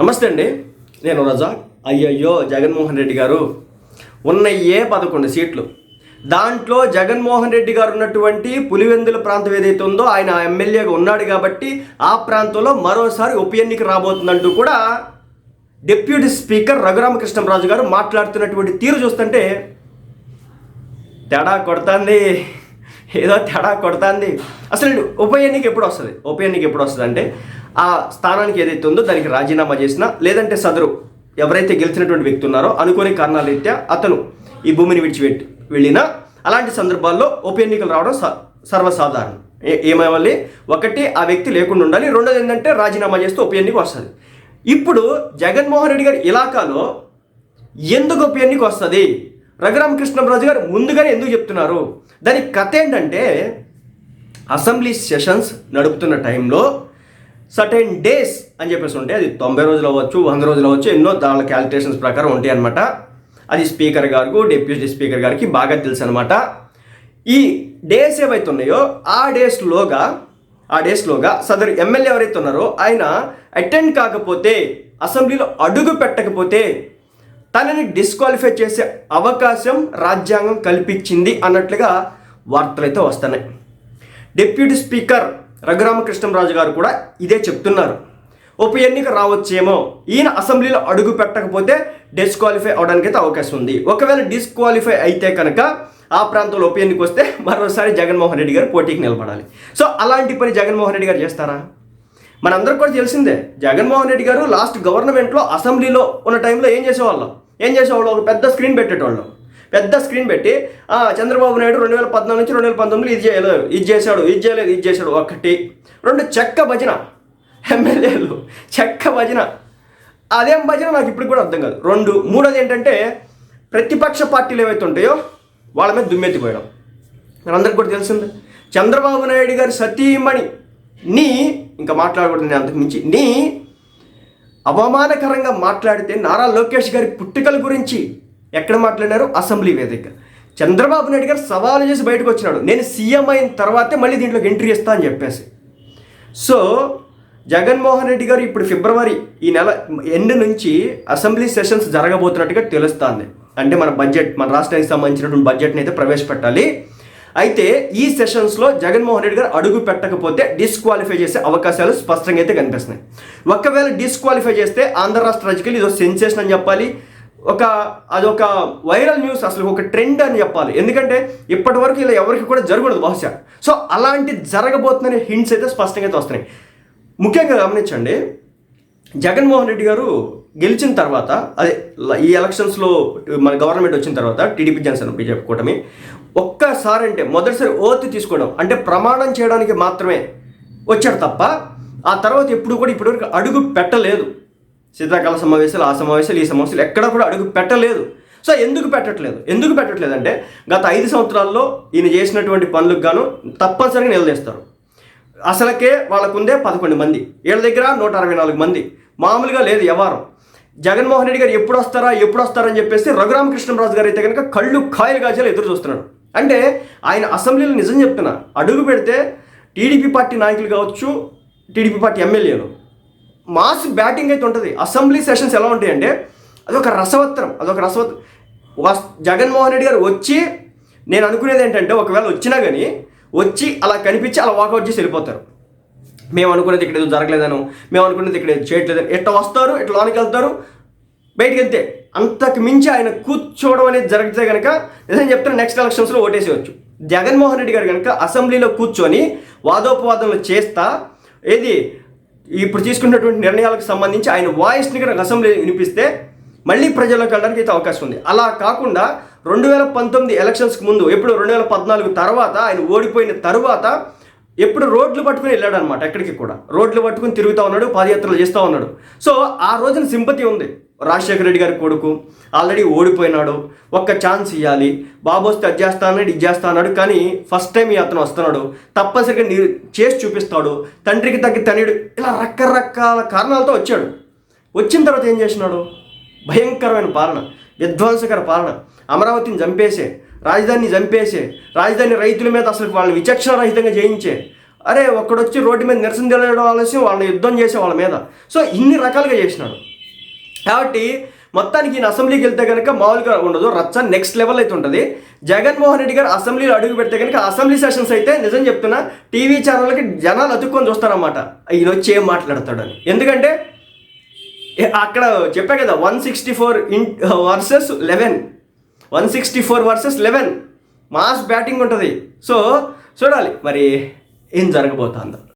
నమస్తే అండి. నేను రజా అయ్యయ్యో జగన్మోహన్ రెడ్డి గారు. ఉన్న ఏ పదకొండు సీట్లు? దాంట్లో జగన్మోహన్ రెడ్డి గారు ఉన్నటువంటి పులివెందుల ప్రాంతం ఏదైతే ఉందో ఆయన ఎమ్మెల్యేగా ఉన్నాడు కాబట్టి ఆ ప్రాంతంలో మరోసారి ఉప ఎన్నిక రాబోతుందంటూ కూడా డిప్యూటీ స్పీకర్ రఘురామకృష్ణరాజు గారు మాట్లాడుతున్నటువంటి తీరు చూస్తుంటే తేడా కొడుతుంది. ఏదో తేడా కొడుతుంది. అసలు ఉప ఎన్నిక ఎప్పుడు వస్తుంది? ఉప ఎన్నిక ఎప్పుడు వస్తుంది అంటే ఆ స్థానానికి ఏదైతే ఉందో దానికి రాజీనామా చేసినా లేదంటే సదరు ఎవరైతే గెలిచినటువంటి వ్యక్తి ఉన్నారో అనుకోని కారణాల రీత్యా అతను ఈ భూమిని విడిచిపెట్టి వెళ్ళినా అలాంటి సందర్భాల్లో ఉప ఎన్నికలు రావడం స- సర్వసాధారణం. ఏ- ఏమవ్వాలి ఒకటి ఆ వ్యక్తి లేకుండా ఉండాలి. రెండోది ఏంటంటే రాజీనామా చేస్తే ఉప ఎన్నిక వస్తుంది. ఇప్పుడు జగన్మోహన్ రెడ్డి గారి ఇలాకాలో ఎందుకు ఉప ఎన్నిక వస్తుంది? రఘురామకృష్ణరాజు గారు ముందుగానే ఎందుకు చెప్తున్నారు? దానికి కథ ఏంటంటే అసెంబ్లీ సెషన్స్ నడుపుతున్న టైంలో సర్టెన్ డేస్ అని చెప్పేసి ఉంటే అది తొంభై రోజులు అవ్వచ్చు వంద రోజులు అవ్వచ్చు ఎన్నో దాని క్యాలిక్యులేషన్స్ ప్రకారం ఉంటాయి అనమాట అది స్పీకర్ గారికి డిప్యూటీ స్పీకర్ గారికి బాగా తెలుసు అనమాట ఈ డేస్ ఏవైతే ఉన్నాయో ఆ డేస్లోగా ఆ డేస్లోగా సదరు ఎమ్మెల్యే ఎవరైతే ఉన్నారో ఆయన అటెండ్ కాకపోతే అసెంబ్లీలో అడుగు పెట్టకపోతే తనని డిస్క్వాలిఫై చేసే అవకాశం రాజ్యాంగం కల్పించింది అన్నట్లుగా వార్తలు అయితే వస్తున్నాయి. డిప్యూటీ స్పీకర్ రఘురామకృష్ణరాజు గారు కూడా ఇదే చెప్తున్నారు. ఉప ఎన్నిక రావచ్చేమో ఈయన అసెంబ్లీలో అడుగు పెట్టకపోతే డిస్క్వాలిఫై అవడానికి అయితే అవకాశం ఉంది. ఒకవేళ డిస్క్వాలిఫై అయితే కనుక ఆ ప్రాంతంలో ఉప ఎన్నిక వస్తే మరోసారి జగన్మోహన్ రెడ్డి గారు పోటీకి నిలబడాలి. సో అలాంటి పని జగన్మోహన్ రెడ్డి గారు చేస్తారా? మనందరికి కూడా తెలిసిందే జగన్మోహన్ రెడ్డి గారు లాస్ట్ గవర్నమెంట్లో అసెంబ్లీలో ఉన్న టైంలో ఏం చేసేవాళ్ళం? ఏం చేసేవాళ్ళు? ఒక పెద్ద స్క్రీన్ పెట్టేటోళ్ళం. పెద్ద స్క్రీన్ పెట్టి చంద్రబాబు నాయుడు రెండు వేల పద్నాలుగు నుంచి రెండు వేల పంతొమ్మిది ఇది చేయలేదు. ఇది చేశాడు ఇది చేయలేదు ఇది చేశాడు. ఒకటి. రెండు చెక్క భజన. ఎమ్మెల్యేలు చెక్క భజన. అదేం భజన? నాకు ఇప్పుడు కూడా అర్థం కాదు. రెండు. మూడోది ఏంటంటే ప్రతిపక్ష పార్టీలు ఏవైతే ఉంటాయో వాళ్ళ మీద దుమ్మెత్తిపోయడం. మనందరికి కూడా తెలిసిందే. చంద్రబాబు నాయుడు గారి సతీమణి. నీ ఇంకా మాట్లాడకూడదు నేను అంతకు మించి. నీ అవమానకరంగా మాట్లాడితే నారా లోకేష్ గారి పుట్టుకల గురించి ఎక్కడ మాట్లాడారు? అసెంబ్లీ వేదిక. చంద్రబాబు నాయుడు గారు సవాలు చేసి బయటకు వచ్చినాడు. నేను సీఎం అయిన తర్వాతే మళ్ళీ దీంట్లోకి ఎంట్రీ ఇస్తా అని చెప్పేసి. సో జగన్మోహన్ రెడ్డి గారు ఇప్పుడు ఫిబ్రవరి ఈ నెల ఎండ్ నుంచి అసెంబ్లీ సెషన్స్ జరగబోతున్నట్టుగా తెలుస్తుంది. అంటే మన బడ్జెట్ మన రాష్ట్రానికి సంబంధించినటువంటి బడ్జెట్ని అయితే ప్రవేశపెట్టాలి. అయితే ఈ సెషన్స్లో జగన్మోహన్ రెడ్డి గారు అడుగు పెట్టకపోతే డిస్క్వాలిఫై చేసే అవకాశాలు స్పష్టంగా అయితే కనిపిస్తున్నాయి. ఒకవేళ డిస్క్వాలిఫై చేస్తే ఆంధ్ర రాష్ట్ర రాజకీయాలు ఇదో సెన్సేషన్ అని చెప్పాలి ఒక అదొక వైరల్ న్యూస్ అసలు ఒక ట్రెండ్ అని చెప్పాలి. ఎందుకంటే ఇప్పటి వరకు ఇలా ఎవరికి కూడా జరగదు బహుశా. సో అలాంటి జరగబోతుందనే హింట్స్ అయితే స్పష్టంగా అయితే వస్తున్నాయి. ముఖ్యంగా గమనించండి జగన్మోహన్ రెడ్డి గారు గెలిచిన తర్వాత అదే ఈ ఎలక్షన్స్లో మన గవర్నమెంట్ వచ్చిన తర్వాత టీడీపీ జనసేన బీజేపీ కూటమి ఒక్కసారి అంటే మొదటిసారి ఓత్ తీసుకోవడం అంటే ప్రమాణం చేయడానికి మాత్రమే వచ్చాడు తప్ప ఆ తర్వాత ఎప్పుడు కూడా ఇప్పటివరకు అడుగు పెట్టలేదు. శీతాకాల సమావేశాలు ఆ సమావేశాలు ఈ సమావేశాలు ఎక్కడ కూడా అడుగు పెట్టలేదు. సో ఎందుకు పెట్టట్లేదు? ఎందుకు పెట్టట్లేదు అంటే గత ఐదు సంవత్సరాల్లో ఈయన చేసినటువంటి పనులకు గాను తప్పనిసరిగా నిలదీస్తారు. అసలకే వాళ్ళకుందే పదకొండు మంది. వీళ్ళ దగ్గర నూట అరవై నాలుగు మంది. మామూలుగా లేదు వ్యవహారం జగన్మోహన్ రెడ్డి గారు ఎప్పుడు వస్తారా ఎప్పుడు వస్తారని చెప్పేసి రఘురామకృష్ణరాజు గారు అయితే కనుక కళ్ళు కాయలు కాచేలా ఎదురు చూస్తున్నాడు. అంటే ఆయన అసెంబ్లీలో నిజం చెప్తున్నా. అడుగు పెడితే టీడీపీ పార్టీ నాయకులు కావచ్చు TDP party MLAs. Mass batting అయితే ఉంటుంది. అసెంబ్లీ సెషన్స్ ఎలా ఉంటాయంటే అదొక రసవత్రం అదొక రసవత్ వస్- జగన్మోహన్ రెడ్డి గారు వచ్చి నేను అనుకునేది ఏంటంటే ఒకవేళ వచ్చినా కానీ వచ్చి అలా కనిపించి అలా వాకౌట్ చేసి వెళ్ళిపోతారు. మేము అనుకునేది ఇక్కడ ఏదో జరగలేదను మేము అనుకునేది ఇక్కడ ఏదో చేయట్లేదని. ఎట్లా వస్తారు ఎట్లా లోనికి వెళ్తారు బయటికి వెళ్తే అంతకు మించి ఆయన కూర్చోవడం అనేది జరిగితే కనుక నిజం చెప్తే నెక్స్ట్ ఎలక్షన్స్లో ఓటేసేయచ్చు. జగన్మోహన్ రెడ్డి గారు కనుక అసెంబ్లీలో కూర్చొని వాదోపవాదనలు చేస్తా ఏది ఇప్పుడు తీసుకున్నటువంటి నిర్ణయాలకు సంబంధించి ఆయన వాయిస్ని కనుక అసెంబ్లీ వినిపిస్తే మళ్ళీ ప్రజల్లోకి వెళ్ళడానికి అయితే అవకాశం ఉంది. అలా కాకుండా రెండు వేల పంతొమ్మిది ఎలక్షన్స్కి ముందు ఎప్పుడు రెండు వేల పద్నాలుగు తర్వాత ఆయన ఓడిపోయిన తర్వాత ఎప్పుడు రోడ్లు పట్టుకుని వెళ్ళాడు అనమాట ఎక్కడికి కూడా. రోడ్లు పట్టుకుని తిరుగుతూ ఉన్నాడు పాదయాత్రలు చేస్తూ ఉన్నాడు. సో ఆ రోజున సింపతి ఉంది. రాజశేఖర రెడ్డి గారి కొడుకు. ఆల్రెడీ ఓడిపోయినాడు. ఒక్క ఛాన్స్ ఇవ్వాలి బాబు వస్తే అది చేస్తా ఇది చేస్తా కానీ ఫస్ట్ టైం ఈ అతను వస్తున్నాడు. తప్పనిసరిగా నీ చేసి చూపిస్తాడు. తండ్రికి తగ్గి తనయుడు ఇలా రకరకాల కారణాలతో వచ్చాడు. వచ్చిన తర్వాత ఏం చేసినాడు? భయంకరమైన పాలన. విధ్వంసకర పాలన. అమరావతిని చంపేసే రాజధానిని చంపేసే రాజధాని రైతుల మీద అసలు వాళ్ళని విచక్షణ రహితంగా చేయించే అరే ఒక్కడొచ్చి రోడ్డు మీద నిరసన తెలియడం ఆలస్యం వాళ్ళని యుద్ధం చేసే వాళ్ళ మీద. సో ఇన్ని రకాలుగా చేసినాడు. కాబట్టి మొత్తానికి ఈయన అసెంబ్లీకి వెళ్తే కనుక మామూలుగా ఉండదు రచ్చ నెక్స్ట్ లెవెల్ అయితే ఉంటుంది. జగన్మోహన్ రెడ్డి గారు అసెంబ్లీలో అడుగు పెడితే కనుక అసెంబ్లీ సెషన్స్ అయితే నిజం చెప్తున్నా టీవీ ఛానల్కి జనాలు అతుక్కొని చూస్తారన్నమాట. ఈయన వచ్చి ఏం మాట్లాడతాడని. ఎందుకంటే అక్కడ చెప్పా కదా one sixty four in versus eleven one sixty four versus eleven. Mass batting ఉంటుంది. సో చూడాలి. మరి ఏం జరగబోతుందో.